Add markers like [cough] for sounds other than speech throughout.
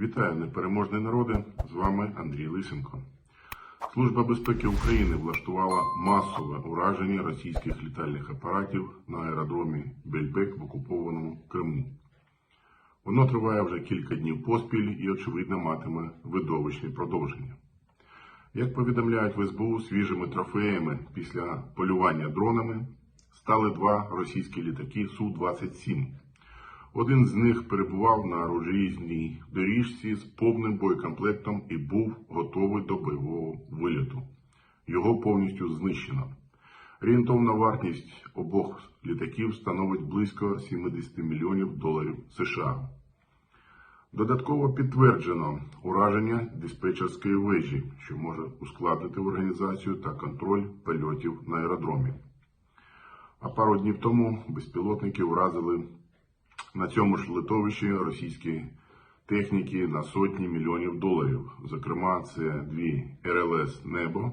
Вітаю, непереможний народи! З вами Андрій Лисенко. Служба безпеки України влаштувала масове ураження російських літальних апаратів на аеродромі Бельбек в окупованому Криму. Воно триває вже кілька днів поспіль і, очевидно, матиме видовищне продовження. Як повідомляють в СБУ, свіжими трофеями після полювання дронами стали два російські літаки Су-27. Один з них перебував на оружейній доріжці з повним боєкомплектом і був готовий до бойового вильоту. Його повністю знищено. Орієнтовна вартість обох літаків становить близько 70 мільйонів доларів США. Додатково підтверджено ураження диспетчерської вежі, що може ускладнити організацію та контроль польотів на аеродромі. А пару днів тому безпілотники вразили на цьому ж литовищі російські техніки на сотні мільйонів доларів. Зокрема, це дві РЛС Небо,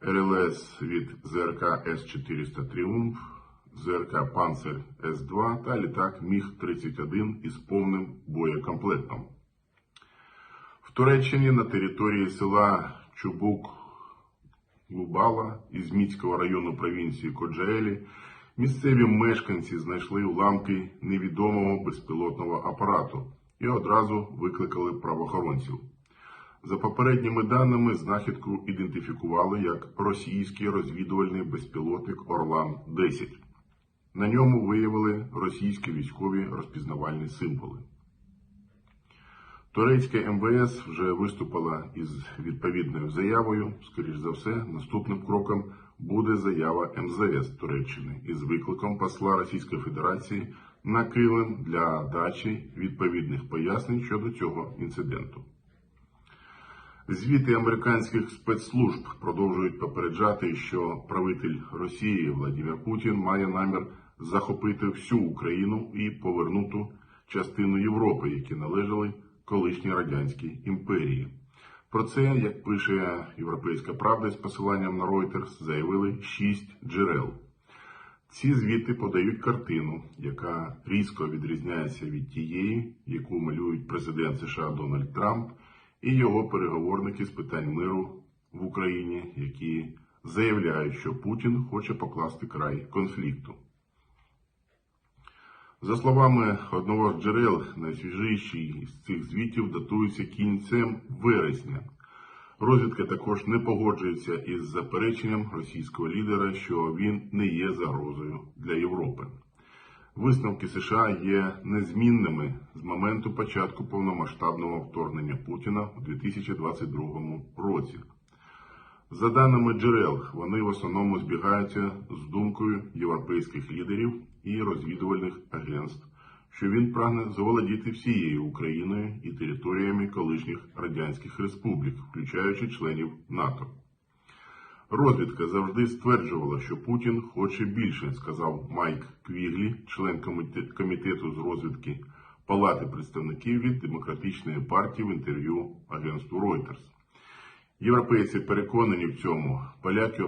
РЛС від ЗРК С-400 Тріумф, ЗРК Панцер С-2 та літак Міг-31 із повним боєкомплектом. В Туреччині на території села Чубук Губала із Міцького району провінції Коджаелі місцеві мешканці знайшли уламки невідомого безпілотного апарату і одразу викликали правоохоронців. За попередніми даними, знахідку ідентифікували як російський розвідувальний безпілотник Орлан-10. На ньому виявили російські військові розпізнавальні символи. Турецьке МВС вже виступила із відповідною заявою. Скоріш за все, наступним кроком буде заява МЗС Туреччини із викликом посла Російської Федерації на Килим для дачі відповідних пояснень щодо цього інциденту. Звіти американських спецслужб продовжують попереджати, що правитель Росії Владимир Путін має намір захопити всю Україну і повернути частину Європи, які належали колишній радянській імперії. Про це, як пише Європейська Правда з посиланням на Reuters, заявили шість джерел. Ці звіти подають картину, яка різко відрізняється від тієї, яку малюють президент США Дональд Трамп і його переговорники з питань миру в Україні, які заявляють, що Путін хоче покласти край конфлікту. За словами одного з джерел, найсвіжіший з цих звітів датується кінцем вересня. Розвідка також не погоджується із запереченням російського лідера, що він не є загрозою для Європи. Висновки США є незмінними з моменту початку повномасштабного вторгнення Путіна у 2022 році. За даними джерел, вони в основному збігаються з думкою європейських лідерів і розвідувальних агентств, що він прагне заволодіти всією Україною і територіями колишніх радянських республік, включаючи членів НАТО. Розвідка завжди стверджувала, що Путін хоче більше, сказав Майк Квіглі, член комітету з розвідки Палати представників від демократичної партії в інтерв'ю агентству Reuters. Європейці переконані в цьому, поляки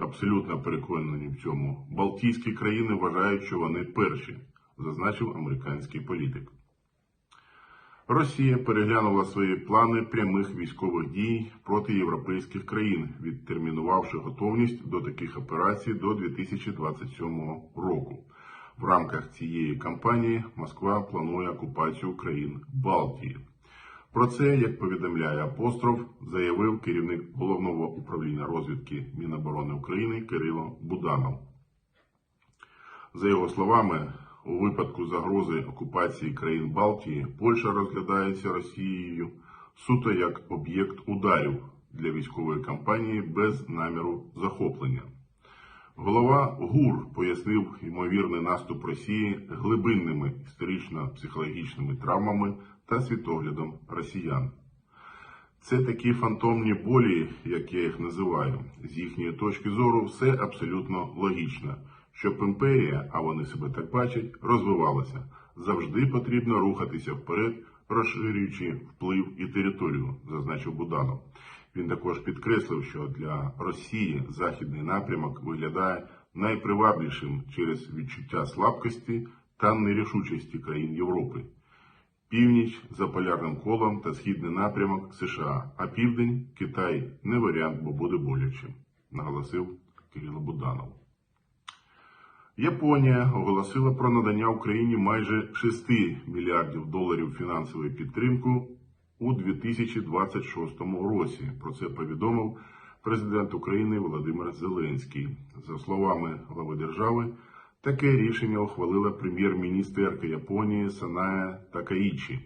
абсолютно переконані в цьому. Балтійські країни вважають, що вони перші, зазначив американський політик. Росія переглянула свої плани прямих військових дій проти європейських країн, відтермінувавши готовність до таких операцій до 2027 року. В рамках цієї кампанії Москва планує окупацію країн Балтії. Про це, як повідомляє апостроф, заявив керівник головного управління розвідки Міноборони України Кирило Буданов. За його словами, у випадку загрози окупації країн Балтії Польща розглядається Росією суто як об'єкт ударів для військової кампанії без наміру захоплення. Голова ГУР пояснив ймовірний наступ Росії глибинними історично-психологічними травмами та світоглядом росіян. Це такі фантомні болі, як я їх називаю. З їхньої точки зору, все абсолютно логічно. Щоб імперія, а вони себе так бачать, розвивалася. Завжди потрібно рухатися вперед, розширюючи вплив і територію, зазначив Буданов. Він також підкреслив, що для Росії західний напрямок виглядає найпривабливішим через відчуття слабкості та нерішучості країн Європи. Північ за полярним колом та східний напрямок США, а південь Китай не варіант, бо буде боляче, наголосив Кирило Буданов. Японія оголосила про надання Україні майже 6 мільярдів доларів фінансової підтримки у 2026 році. Про це повідомив президент України Володимир Зеленський. За словами глави держави, таке рішення ухвалила прем'єр-міністерка Японії Саная Такаїчі.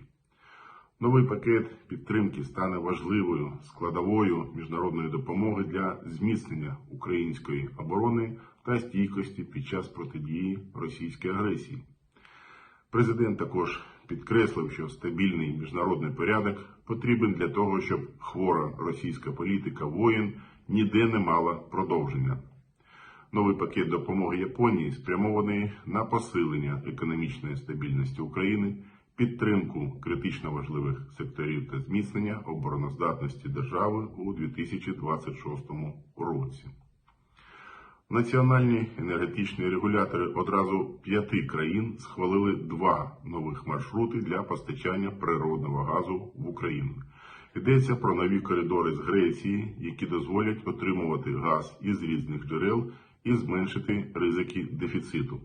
Новий пакет підтримки стане важливою складовою міжнародної допомоги для зміцнення української оборони та стійкості під час протидії російській агресії. Президент також підкреслив, що стабільний міжнародний порядок потрібен для того, щоб хвора російська політика воєн ніде не мала продовження. Новий пакет допомоги Японії спрямований на посилення економічної стабільності України, підтримку критично важливих секторів та зміцнення обороноздатності держави у 2026 році. Національні енергетичні регулятори одразу п'яти країн схвалили два нових маршрути для постачання природного газу в Україну. Йдеться про нові коридори з Греції, які дозволять отримувати газ із різних джерел і зменшити ризики дефіциту.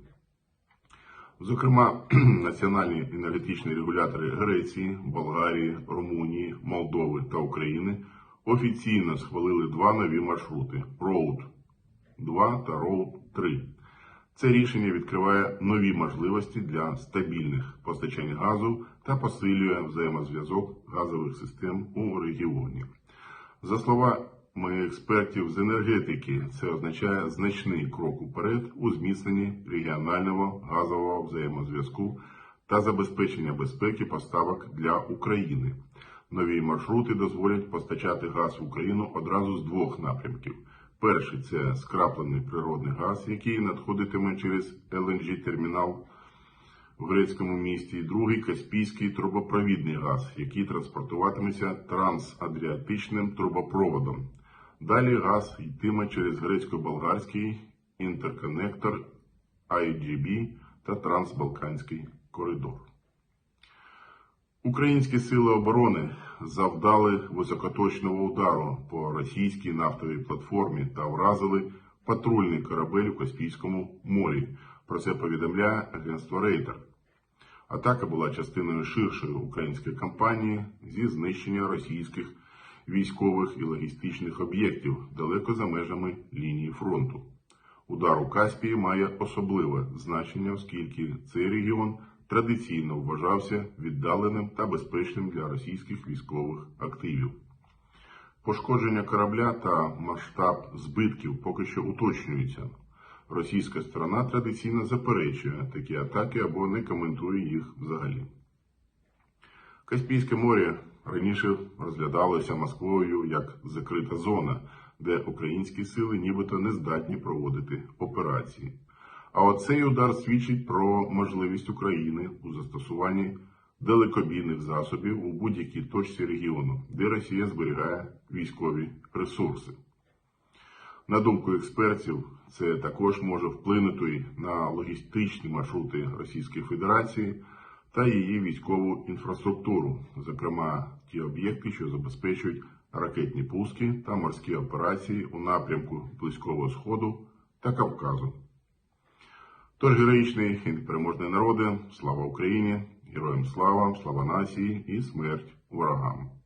Зокрема, [clears throat] національні енергетичні регулятори Греції, Болгарії, Румунії, Молдови та України офіційно схвалили два нові маршрути Road 2 та Road 3. Це рішення відкриває нові можливості для стабільних постачань газу та посилює взаємозв'язок газових систем у регіоні. За словами експертів з енергетики, це означає значний крок уперед у зміцненні регіонального газового взаємозв'язку та забезпечення безпеки поставок для України. Нові маршрути дозволять постачати газ в Україну одразу з двох напрямків. Перший це скраплений природний газ, який надходитиме через LNG термінал в грецькому місті. І другий Каспійський трубопровідний газ, який транспортуватиметься трансадріатичним трубопроводом. Далі газ йтиме через грецько-болгарський інтерконектор IGB та Трансбалканський коридор. Українські сили оборони завдали високоточного удару по російській нафтовій платформі та вразили патрульний корабель у Каспійському морі. Про це повідомляє агентство Рейтер. Атака була частиною ширшої української кампанії зі знищення російських військових і логістичних об'єктів далеко за межами лінії фронту. Удар у Каспії має особливе значення, оскільки цей регіон традиційно вважався віддаленим та безпечним для російських військових активів. Пошкодження корабля та масштаб збитків поки що уточнюються. Російська сторона традиційно заперечує такі атаки або не коментує їх взагалі. Каспійське море раніше розглядалося Москвою як закрита зона, де українські сили нібито не здатні проводити операції. А оцей удар свідчить про можливість України у застосуванні далекобійних засобів у будь-якій точці регіону, де Росія зберігає військові ресурси. На думку експертів, це також може вплинути на логістичні маршрути Російської Федерації та її військову інфраструктуру, зокрема ті об'єкти, що забезпечують ракетні пуски та морські операції у напрямку Близького Сходу та Кавказу. Тож героїчний і непереможний народи, слава Україні, героям слава, слава нації і смерть ворогам.